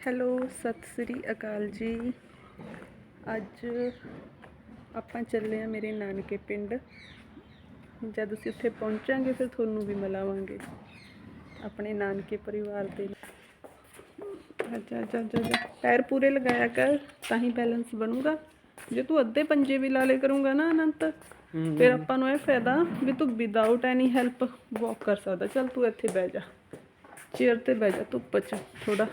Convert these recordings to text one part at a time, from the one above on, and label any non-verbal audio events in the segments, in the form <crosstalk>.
Hello, Sat Sri ਅਕਾਲ ਜੀ। ਅੱਜ ਆਪਾਂ ਚੱਲੇ ਆ ਮੇਰੇ ਨਾਨਕੇ ਪਿੰਡ। ਜਦ ਅਸੀਂ ਉੱਥੇ ਪਹੁੰਚਾਂਗੇ, ਫਿਰ ਤੁਹਾਨੂੰ ਵੀ ਮਿਲਾਵਾਂਗੇ ਆਪਣੇ ਨਾਨਕੇ ਪਰਿਵਾਰ ਦੇ ਅੱਛਾ ਅੱਛਾ ਅੱਛਾ ਅੱਛਾ। ਟਾਇਰ ਪੂਰੇ ਲਗਾਇਆ ਕਰ, ਤਾਂ ਹੀ ਬੈਲੈਂਸ ਬਣੂਗਾ। ਜੇ ਤੂੰ ਅੱਧੇ ਪੰਜੇ ਵੀ ਲਾ ਲੇ ਕਰੂੰਗਾ ਨਾ ਅਨੰਤ, ਫਿਰ ਆਪਾਂ ਨੂੰ ਇਹ ਫਾਇਦਾ ਵੀ ਤੂੰ ਵਿਦਆਊਟ ਐਨੀ ਹੈਲਪ ਵਾਕ ਕਰ ਸਕਦਾ। ਚੱਲ ਤੂੰ ਇੱਥੇ ਬਹਿ ਜਾ। ਚੇਅਰ ਤੇ ਬਹਿ ਜਾ, ਧੁੱਪ 'ਚ ਥੋੜਾ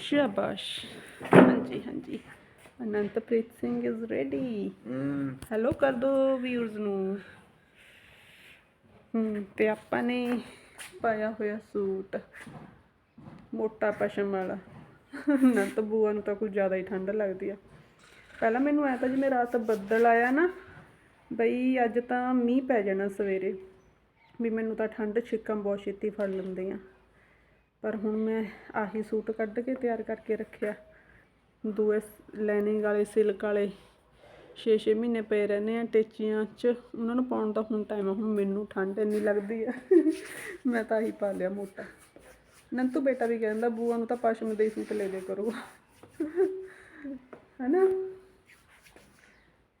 ਸ਼ਾਬਾਸ਼। ਹਾਂਜੀ ਹਾਂਜੀ। Anantpreet Singh is ready hello ਕਰ ਦੋ ਵਿਊਜ਼ ਨੂੰ। ਹੂੰ ਤੇ ਆਪਾਂ ਨੇ ਪਾਇਆ ਹੋਇਆ ਸੂਟ। ਮੋਟਾ ਪਸ਼ਮ ਵਾਲਾ। ਅਨੰਤ ਬੂਆ ਨੂੰ ਤਾਂ ਕੁਝ ਜ਼ਿਆਦਾ ਹੀ ਠੰਡ ਲੱਗਦੀ ਆ। ਪਹਿਲਾਂ ਮੈਨੂੰ ਐ ਤਾਂ ਜਿਵੇਂ ਰਾਤ ਬੱਦਲ ਆਇਆ ਨਾ ਬਈ ਅੱਜ ਤਾਂ ਮੀਂਹ ਪੈ ਜਾਣਾ ਸਵੇਰੇ। ਵੀ ਮੈਨੂੰ ਤਾਂ ਠੰਡ ਛਿੱਕਾਂ ਬਹੁਤ ਛੇਤੀ ਫੜ ਲੈਂਦੀਆਂ ਪਰ ਹੁਣ ਮੈਂ ਆਹੀ ਸੂਟ ਕੱਢ ਕੇ ਤਿਆਰ ਕਰਕੇ ਰੱਖਿਆ। ਦੂਏ ਲੈਨਿੰਗ ਵਾਲੇ ਸਿਲਕ ਵਾਲੇ 6-6 ਮਹੀਨੇ ਪਏ ਰਹਿੰਦੇ ਆ ਟੇਚੀਆਂ 'ਚ। ਉਹਨਾਂ ਨੂੰ ਪਾਉਣ ਦਾ ਹੁਣ ਟਾਈਮ ਆ ਹੁਣ ਮੈਨੂੰ ਠੰਡ ਇੰਨੀ ਲੱਗਦੀ ਆ। ਮੈਂ ਤਾਂ ਆਹੀ ਪਾ ਲਿਆ ਮੋਟਾ। ਨੰਤੂ ਬੇਟਾ ਵੀ ਕਹਿੰਦਾ ਬੂਆ ਨੂੰ ਤਾਂ ਪਸ਼ਮ ਦੇ ਸੂਟ ਲੈ ਦੇ ਕਰੋ। ਹੈਨਾ?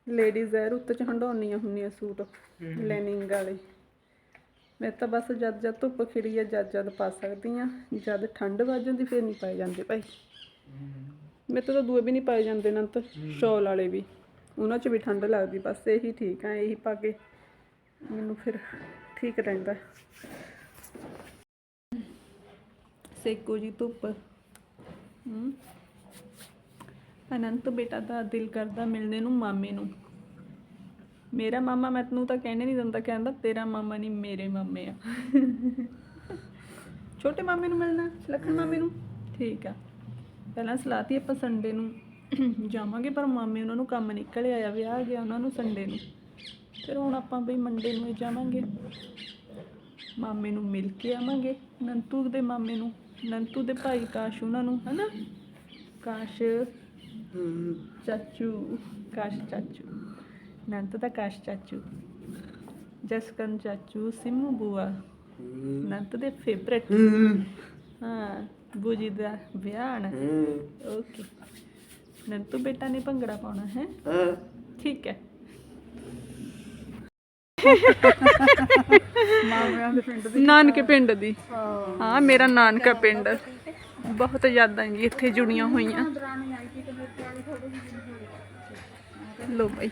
ਲੇਡੀਜ਼ ਐ ਰੁੱਤ ਚ ਹੰਡਾਉਣੀਆਂ ਹੁੰਦੀਆਂ ਸੂਟ ਲੈਨਿੰਗ ਵਾਲੇ। ਮੈਂ ਤਾਂ ਬਸ ਜਦ ਜਦ ਧੁੱਪ ਖਿੜੀ ਹੈ ਜਦ ਜਦ ਪਾ ਸਕਦੀ ਆ। ਜਦ ਠੰਡ ਵੱਜ ਜਾਂਦੀ, ਫਿਰ ਨਹੀਂ ਪਾਏ ਜਾਂਦੇ ਭਾਈ। ਮੇਰੇ ਤੋਂ ਤਾਂ ਦੂਏ ਵੀ ਨਹੀਂ ਪਾਏ ਜਾਂਦੇ ਨਾ ਤਾਂ ਸ਼ਾਲ ਵਾਲੇ ਵੀ। ਉਹਨਾਂ 'ਚ ਵੀ ਠੰਡ ਲੱਗਦੀ, ਬਸ ਇਹੀ ਠੀਕ ਆ, ਇਹੀ ਪਾ ਕੇ ਮੈਨੂੰ ਫਿਰ ਠੀਕ ਰਹਿੰਦਾ। ਸੇਕੋ ਜੀ ਧੁੱਪ। ਹਮ। ਅਨੰਤ ਬੇਟਾ ਦਾ ਦਿਲ ਕਰਦਾ ਮਿਲਣੇ ਨੂੰ, ਮਾਮੇ ਨੂੰ। ਮੇਰਾ ਮਾਮਾ ਮੈਂ ਤੈਨੂੰ ਤਾਂ ਕਹਿਣੇ ਨਹੀਂ ਦਿੰਦਾ ਕਹਿੰਦਾ ਤੇਰਾ ਮਾਮਾ ਨਹੀਂ ਮੇਰੇ ਮਾਮੇ ਆ। ਛੋਟੇ ਮਾਮੇ ਨੂੰ ਮਿਲਣਾ ਲਖਨ ਮਾਮੇ ਨੂੰ? ਠੀਕ ਆ। ਪਹਿਲਾਂ ਸਲਾਤੀ ਆਪਾਂ ਸੰਡੇ ਨੂੰ ਜਾਵਾਂਗੇ ਪਰ ਮਾਮੇ ਉਹਨਾਂ ਨੂੰ ਕੰਮ ਨਿਕਲ ਆਇਆ ਵਿਆਹ ਗਿਆ ਉਹਨਾਂ ਨੂੰ ਸੰਡੇ ਨੂੰ। ਫਿਰ ਹੁਣ ਆਪਾਂ ਬਈ ਮੰਡੇ ਨੂੰ ਹੀ ਜਾਵਾਂਗੇ। ਮਾਮੇ ਨੂੰ ਮਿਲ ਕੇ ਆਵਾਂਗੇ ਨੰਤੂ ਦੇ ਮਾਮੇ ਨੂੰ ਨੰਤੂ ਦੇ ਭਾਈ ਕਾਸ਼ ਉਹਨਾਂ ਨੂੰ ਹਨਾ? ਕਾਸ਼ ਚਾਚੂ ਕਾਸ਼ ਚਾਚੂ। ਨੰਤ ਦਾ ਕਾਸ਼ ਚਾਚੂ ਜਸਕਰਨ ਚਾਚੂ ਸਿੰਮੂ ਬੂਆ ਨੰਤ ਦੇ ਫੇਵਰਟ ਹਾਂ ਬੂਜੀ ਦਾ ਵਿਆਹ ਨਾ ਓਕੇ ਨੰਤੂ ਬੇਟਾ ਨੇ ਭੰਗੜਾ ਪਾਉਣਾ ਹੈ ਠੀਕ ਹੈ ਨਾਨਕੇ ਪਿੰਡ ਦੀ ਹਾਂ ਮੇਰਾ ਨਾਨਕਾ ਪਿੰਡ ਬਹੁਤ ਯਾਦਾਂ ਜੀ ਇੱਥੇ ਜੁੜੀਆਂ ਹੋਈਆਂ ਲੋ ਭਾਈ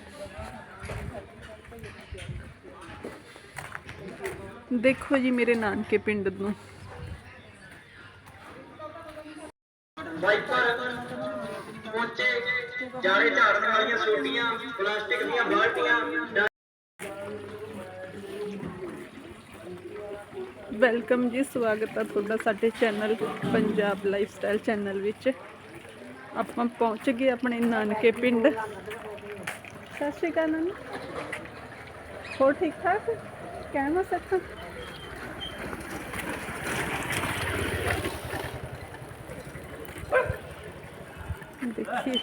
ਦੇਖੋ ਜੀ ਮੇਰੇ ਨਾਨਕੇ ਪਿੰਡ ਨੂੰ। ਵਾਈਪਰ ਪੋਚੇ ਜਾਲੇ ਝਾੜਨ ਵਾਲੀਆਂ ਸੋਟੀਆਂ ਪਲਾਸਟਿਕ ਦੀਆਂ ਬਾਲਟੀਆਂ ਵੈਲਕਮ ਜੀ ਸਵਾਗਤ ਹੈ ਤੁਹਾਡਾ ਸਾਡੇ ਚੈਨਲ ਪੰਜਾਬ ਲਾਈਫਸਟਾਈਲ ਚੈਨਲ ਵਿੱਚ। ਆਪਾਂ ਪਹੁੰਚ ਗਏ ਆਪਣੇ ਨਾਨਕੇ ਪਿੰਡ। ਸਤਿ ਸ਼੍ਰੀ ਅਕਾਲ ਨਾਨੀ। ਹੋਰ ਠੀਕ ਠਾਕ? ਕਹਿਣਾ ਸਕਦਾ ਦੇਖੀਏ।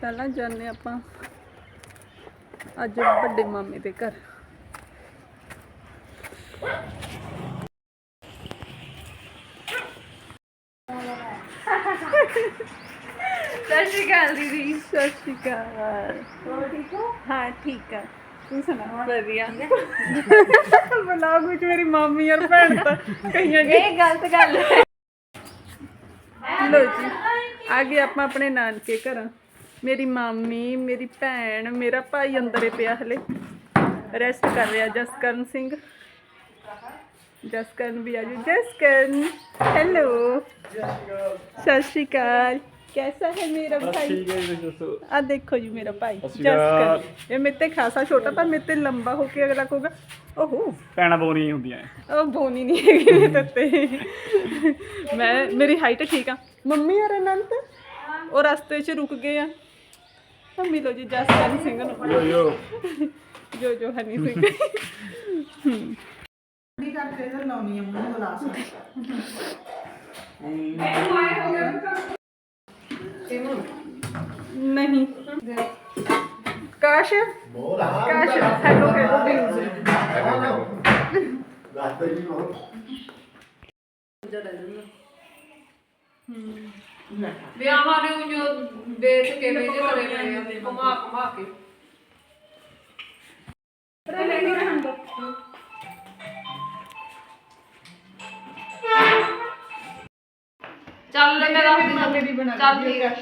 ਪਹਿਲਾਂ ਜਾਂਦੇ ਆਪਾਂ ਅੱਜ ਵੱਡੇ ਮਾਮੇ ਦੇ ਘਰ। ਸਤਿ ਸ਼੍ਰੀ ਅਕਾਲ ਦੀਦੀ। ਸਤਿ ਸ਼੍ਰੀ ਅਕਾਲ। ਹੋਰ ਠੀਕ ਹੋ? ਹਾਂ ਠੀਕ ਆ। ਤੂੰ ਸੁਣਾ ਵਧੀਆ। ਵਧੀਆ ਬਲੌਗ ਵਿੱਚ ਮੇਰੀ ਮਾਮੀ ਔਰ ਭੈਣ ਤਾਂ ਕਈਆਂ ਜੀ ਇਹ ਗਲਤ ਗੱਲ ਹੈ। ਲੋ ਜੀ ਆ ਗਏ ਆਪਾਂ ਆਪਣੇ ਨਾਨਕੇ ਘਰ। ਮੇਰੀ ਮਾਮੀ ਮੇਰੀ ਭੈਣ ਮੇਰਾ ਭਾਈ ਅੰਦਰੇ ਪਿਆ ਹਲੇ। ਰੈਸਟ ਕਰ ਰਿਹਾ ਜਸਕਰਨ ਸਿੰਘ। ਜਸਕਰਨ ਵੀ ਆਜੋ ਜਸਕਰਨ ਹੈਲੋ ਸਤਿ ਸ਼੍ਰੀ ਅਕਾਲ। ਕੈਸਾ ਹੈ ਮੇਰਾ ਭਾਈ? ਆ ਦੇਖੋ ਜੀ ਮੇਰਾ ਭਾਈ ਜਸਕਰਨ ਇਹ ਮੇਰੇ ਤੇ ਖਾਸਾ ਛੋਟਾ ਪਰ ਮੇਰੇ ਤੇ ਲੰਬਾ ਹੋ ਕੇ ਅਗਲਾ ਕਹੂਗਾ ਓਹੋ ਭੈਣਾਂ ਬੋਨੀਆਂ ਹੁੰਦੀਆਂ ਐ। ਉਹ ਬੋਨੀ ਨਹੀਂ ਹੈਗੀ ਮੇਰੇ ਤੇ ਮੈਂ ਮੇਰੀ ਹਾਈਟ ਠੀਕ ਆ। ਮੰਮੀ ਔਰ ਅਨੰਤ ਉਹ ਰਸਤੇ 'ਚ ਰੁਕ ਗਏ ਆ। ਤਾਂ ਮਿਲੋ ਜੀ ਜਸਕਰਨ ਸਿੰਘ ਨੂੰ। ਯੋ ਜੋ। ਜੋ ਹਨੀ ਸਿੰਘ। नहीं। काश काश हेलो हेलो ਵਿਆਹਾਂ ਨੇ ਜੋ ਵੇਚ ਕੇ ਵੇਚ ਕਰੇ ਪਏ ਆ ਘੁਮਾ ਘੁਮਾ ਕੇ ਪਰ ਇਹ ਨਹੀਂ ਰਹਿਣ ਦੋ ਚੱਲ ਲੈ ਮੇਰਾ ਚੱਲ ਠੀਕ ਹੈ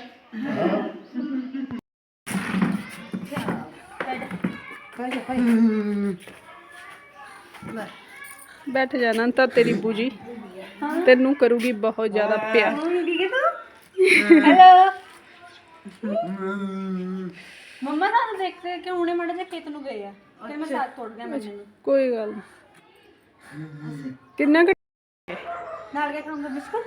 ਬੈਠ ਜਾਣਾ ਤਾਂ ਤੇਰੀ ਬੂਜੀ। ਤੈਨੂੰ ਕਰੂਗੀ ਬਹੁਤ ਜ਼ਿਆਦਾ ਪਿਆਰ। ਹੈਲੋ ਮੰਮਾ ਤੁਹਾਨੂੰ ਦੇਖਦੇ ਕਿ ਹੁਣੇ ਮੜੇ ਜੇ ਖੇਤ ਨੂੰ ਗਏ ਆ। ਫਿਰ ਮੈਂ ਸਾਥ ਤੋੜ ਗਿਆ ਮੈਨੂੰ ਕੋਈ ਗੱਲ ਨੀ। ਕਿੰਨਾ ਕੁ ਨਾਲ ਕੇ ਖਾਉਂਗਾ ਬਿਸਕੁਟ?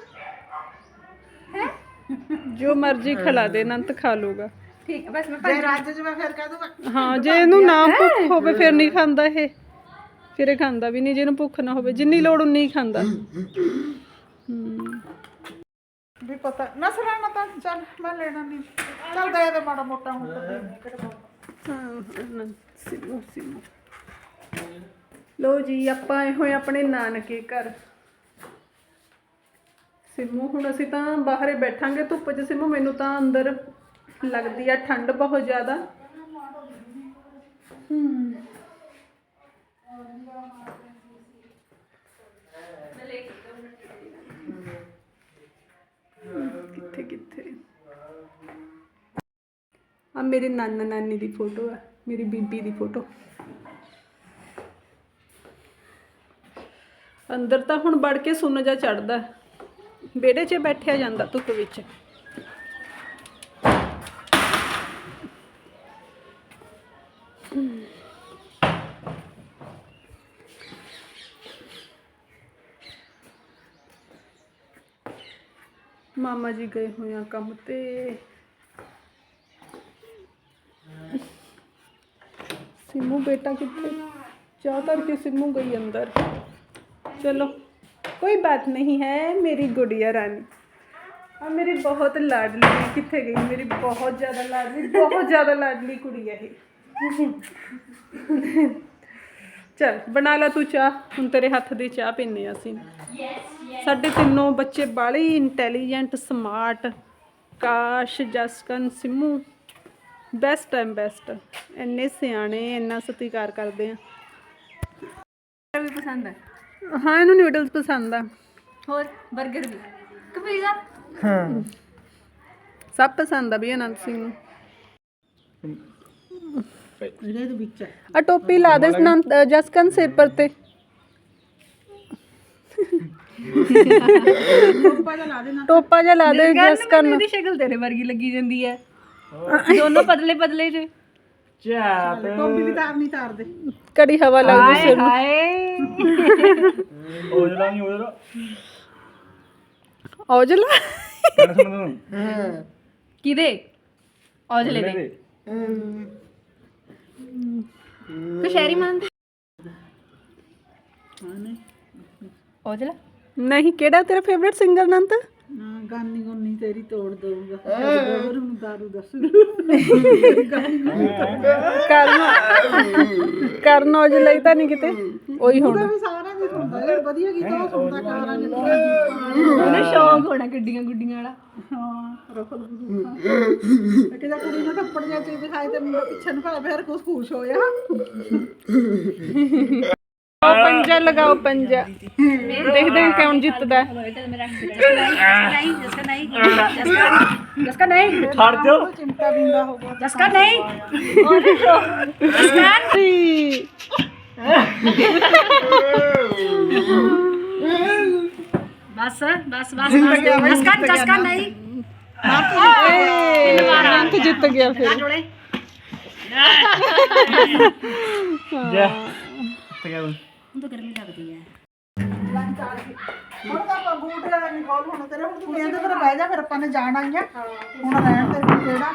ਜੋ ਮਰਜ਼ੀ ਖਿਲਾ ਦੇ ਅਨੰਤ ਖਾ ਲੂਗਾ। ਠੀਕ ਹੈ ਬਸ ਮੈਂ ਜੇ ਰੱਜ ਚ ਮੈਂ ਫਿਰ ਕਹਿ ਦੂੰਗਾ। ਹਾਂ ਜੇ ਇਹਨੂੰ ਨਾ ਭੁੱਖ ਹੋਵੇ ਫਿਰ ਨਹੀਂ ਖਾਂਦਾ ਇਹ। ਫਿਰ ਇਹ ਖਾਂਦਾ ਵੀ ਨਹੀਂ ਜਿਹਨੂੰ ਭੁੱਖ ਨਾ ਹੋਵੇ ਜਿੰਨੀ ਲੋੜ ਉਨੀ ਹੀ ਖਾਂਦਾ। ਵੀ ਪਤਾ ਨਸਰਾ ਨਾ ਤਾਂ ਚੱਲ ਮੈਂ ਲੈਣਾ ਨਹੀਂ। ਚੱਲ ਦੇ ਦੇ ਮਾੜਾ ਮੋਟਾ ਹੁਣ ਤਾਂ ਦੇ ਦੇ, ਕਿਹੜਾ ਬਾਬਾ। ਹਾਂ ਸਿਮੂ ਸਿਮੂ। ਲੋ ਜੀ ਆਪਾਂ ਆਏ ਹੋਏ ਆਪਣੇ ਨਾਨਕੇ ਘਰ। ਸਿਮੂ, ਹੁਣ ਅਸੀਂ ਤਾਂ ਬਾਹਰੇ ਬੈਠਾਂਗੇ, ਧੁੱਪ 'ਚ ਸਿਮੂ, ਮੈਨੂੰ ਤਾਂ ਅੰਦਰ ਲੱਗਦੀ ਆ ਠੰਡ ਬਹੁਤ ਜ਼ਿਆਦਾ। ਹਮ। ਕਿੱਥੇ ਕਿੱਥੇ ਆ ਮੇਰੇ ਨਾਨਾ ਨਾਨੀ ਦੀ ਫੋਟੋ ਆ, ਮੇਰੀ ਬੀਬੀ ਦੀ ਫੋਟੋ। ਅੰਦਰ ਤਾਂ ਹੁਣ ਵੜ ਕੇ ਸੁੰਨ ਜਾ ਚੜਦਾ ਵਿਹੜੇ 'ਚ ਬੈਠਿਆ ਜਾਂਦਾ ਧੁੱਪ ਵਿੱਚ। ਮਾਮਾ ਜੀ ਗਏ ਹੋਏ ਆ ਕੰਮ ਤੇ। ਸਿਮੂ ਬੇਟਾ ਕਿੱਥੇ? ਚਾਹ ਧਰ ਕੇ ਸਿਮੂ ਗਈ ਅੰਦਰ। ਚਲੋ। कोई बात नहीं है मेरी गुड़िया रानी हाँ मेरी बहुत लाडली कितने गई मेरी बहुत ज़्यादा लाडली बहुत ज़्यादा लाडली कुड़ी है ये चल बना ला तू ਚਾਹ ਹੁਣ ਤੇਰੇ ਹੱਥ ਦੀ ਚਾਹ ਪੀਨੇ ਅਸੀਂ ਸਾਡੇ ਤਿੰਨੋਂ ਬੱਚੇ ਬਾਲੇ ਹੀ ਇੰਟੈਲੀਜੈਂਟ ਸਮਾਰਟ ਕਾਸ਼ Jaskan Simu best time best ਇੰਨੇ ਸਿਆਣੇ ਇੰਨਾ ਸਤਿਕਾਰ ਕਰਦੇ ਆ ਵੀ ਪਸੰਦ ਹੈ ਹਾਂ ਇਹਨੂੰ ਨਿਊਡਲਸ ਪਸੰਦ ਆ। ਹੋਰ 버ਗਰ ਵੀ। ਕਿ ਪੀਜ਼ਾ ਸਭ ਪਸੰਦ ਆ ਵੀ ਅਨੰਤ ਸਿੰਘ ਨੂੰ। ਇਹਦੇ ਦੇ ਵਿੱਚ ਆ। ਟੋਪੀ ਲਾ ਦੇ ਅਨੰਤ ਜਸਕਨ ਸਿਰ ਪਰ ਤੇ। ਟੋਪਾ ਜਿਹਾ ਲਾ ਦੇਣਾ ਟੋਪਾ ਜਿਹਾ ਲਾ ਦੇ ਜਸਕਨ ਇਹਦੀ ਸ਼ਕਲ ਤੇਰੇ ਵਰਗੀ ਲੱਗੀ ਜਾਂਦੀ ਹੈ। ਦੋਨੋਂ ਪਤਲੇ ਪਤਲੇ ਜੇ। ਟੋਪੀ ਵੀ ਤਾਰ ਨਹੀਂ ਤਾਰਦੇ ਕੜੀ ਹਵਾ ਲੱਗਦੀ ਸਿਰ ਨੂੰ। ਹਾਏ। <laughs> ਉਹਦਾ ਨਹੀਂ ਉਹਦਾ ਔਜਲਾ? ਕਿਹੜਾ ਸੁਣਦਾ ਤੂੰ ਕਿਦੇ ਔਜਲੇ ਦੇ। ਤੂੰ ਸ਼ਹਿਰੀ ਮੰਨਦੇ ਔਜਲਾ? ਨਹੀਂ ਕਿਹੜਾ ਤੇਰਾ ਫੇਵਰਿਟ ਸਿੰਗਰ ਅਨੰਤ ਨਾ ਗਾਨੀ ਗੁੰਨੀ ਤੇਰੀ ਤੋੜ ਦਊਗਾ। ਗੋਬਰ ਨੂੰ ਦਾਰੂ ਦੱਸ ਕਰਨ ਕਰਨ ਔਜਲਾ ਹੀ ਤਾਂ ਨਹੀਂ ਕਿਤੇ। ਉਹੀ ਹੁਣ। ਵੀ ਸਾਰਾ ਨਹੀਂ ਸੁਣਦਾ ਜਿਹੜਾ ਵਧੀਆ ਗੀਤ ਉਹ ਸੁਣਦਾ ਕਾਰਾਂ ਨੇ ਉਹਨੂੰ ਸ਼ੌਂਕ ਹੋਣਾ ਗੱਡੀਆਂ ਗੁੱਡੀਆਂ ਵਾਲਾ। ਹਾਂ ਰਫਲ ਹਾਂ ਕਿਹਦਾ ਕੁੜੀ ਨੇ ਥੱਪੜ ਜਿਹਾ ਚੀਜ਼ ਦਿਖਾਈ ਤੇ ਮੁੰਡਾ ਪਿੱਛੇ ਨੂੰ ਖਾ ਫਿਰ ਕੁਛ ਖੁਸ਼ ਹੋਇਆ। ਉਹ ਪੰਜਾ ਲਗਾਓ ਪੰਜਾ। ਦੇਖਦੇ ਹਾਂ ਕੌਣ ਜਿੱਤਦਾ। ਹੈ। ਜਸਕਾ ਨਹੀਂ। ਛੱਡ ਦਿਓ ਚਿੰਤਾ ਬਿੰਦਾ ਹੋ ਗਿਆ ਜਸਕਾ ਨਹੀਂ। ਬਸ ਬਸ ਬਸ ਜਸਕਾ ਜਸਕਾ ਨਹੀਂ। ਅਨੰਤ ਜਿੱਤ ਗਿਆ ਫਿਰ। ਜੋੜੇ। ਜਾ। ਤੇ ਗਿਆ ਹੁਣ ਤਾਂ ਗਰਮੀ ਲੱਗਦੀ ਹੈ। ਹੁਣ ਤਾਂ ਆਪਾਂ ਬੂਟ ਨਹੀਂ ਖੋਲ ਹੁਣ ਤੇਰੇ ਹੁਣ ਤੂੰ ਕਹਿੰਦਾ ਫਿਰ ਬਹਿ ਜਾ ਫਿਰ ਆਪਾਂ ਨੇ ਜਾਣਾ ਹੀ ਆ। ਹੁਣ ਰਹਿਣ ਤੇ ਕਿਹੜਾ?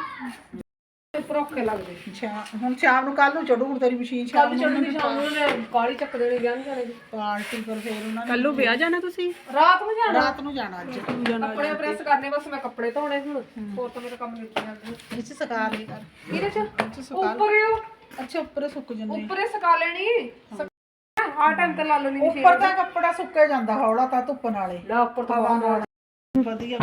ਪਰੋਕੇ ਲੱਗਦੇ। ਅੱਛਾ ਹੁਣ ਸ਼ਾਮ ਨੂੰ ਕੱਲ ਨੂੰ ਚੜੂ ਹੁਣ ਤੇਰੀ ਮਸ਼ੀਨ ਸ਼ਾਮ ਨੂੰ ਚੜ੍ਹਦੀ ਸ਼ਾਮ ਨੂੰ ਨੇ ਕਾਲੀ ਚੱਕ ਦੇਣੀ ਗਾਂ ਜਾਣੇ ਦੀ ਪਾਰਟੀ ਪਰ ਫੇਰ ਉਹਨਾਂ ਨੇ ਕੱਲੂ ਵਿਆਹ ਜਾਣਾ ਤੁਸੀਂ? ਰਾਤ ਨੂੰ ਜਾਣਾ। ਰਾਤ ਨੂੰ ਜਾਣਾ ਅੱਜ। ਕੱਪੜੇ ਪ੍ਰੈਸ ਕਰਨੇ ਬਸ ਮੈਂ ਕੱਪੜੇ ਧੋਣੇ ਹੁਣ। ਹੋਰ ਤਾਂ ਮੇਰਾ ਕੰਮ ਨਿਕਲ ਜਾਂਦਾ। ਵਿੱਚ ਸਕਾ ਲਈ ਕਰ। ਇਹਦੇ ਚ? ਵਿੱਚ ਸੁਕਾ ਉੱਪਰ? ਅੱਛਾ ਸੁੱਕ ਜੰਨੇ ਉੱਪਰੇ ਸਕਾ ਲੈਣੀ। ਸਕ- ਆ ਟਾਈਮ ਤੇ ਲਾ ਲੈਣੀ ਉੱਪਰ ਤਾਂ ਕੱਪੜਾ ਸੁੱਕੇ ਜਾਂਦਾ ਹੌਲਾ ਤਾਂ ਧੁੱਪ ਨਾਲੇ। ਲਾ ਉੱਪਰ ਤੋਂ ਵਧੀਆ।